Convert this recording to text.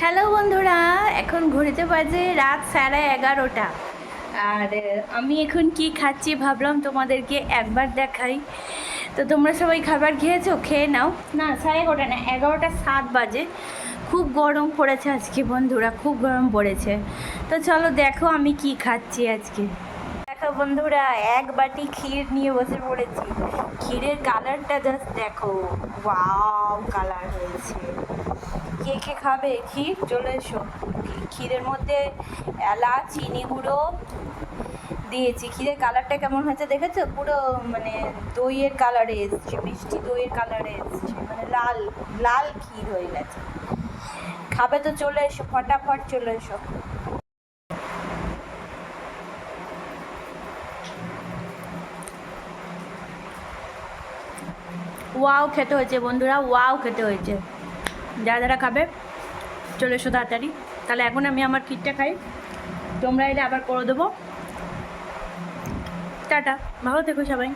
Hello বন্ধুরা, এখন ঘুরিতে বাজে রাত সাড়ে এগারোটা। আর আমি এখন কি খাচ্ছি ভাবলাম তোমাদেরকে একবার দেখাই। তো তোমরা সবাই খাবার খেয়েছো? খেয়ে নাও। না, সাড়ে এগারোটা না, এগারোটা সাত বাজে। খুব গরম পড়েছে আজকে বন্ধুরা, খুব গরম পড়েছে। তো চলো দেখো আমি কি খাচ্ছি আজকে। দেখো বন্ধুরা, এক বাটি ক্ষীর নিয়ে বসে পড়েছি। ক্ষীরের কালারটা জাস্ট দেখো। ওয়াও কালার হয়েছে। কে খাবে? ক্ষীর? চলে এসো। ক্ষীরের মধ্যে এলাচ, চিনি গুঁড়ো দিয়েছি। ক্ষীরের কালারটা কেমন হয়েছে দেখেছ? পুরো মানে দইয়ের কালারে এসছে, মিষ্টি দইয়ের কালারে এসছে মানে লাল লাল ক্ষীর হয়ে গেছে। খাবে তো, চলে এসো, ফটাফট চলে এসো। ওয়াও খেতে হয়েছে বন্ধুরা ওয়াও খেতে হয়েছে। যারা যারা খাবে, চলে এসো তাড়াতাড়ি। তাহলে এখন আমি আমার কিটটা খাই। তোমরা এলে আবার করে দেবো। টাটা। ভালো থেকো সবাই।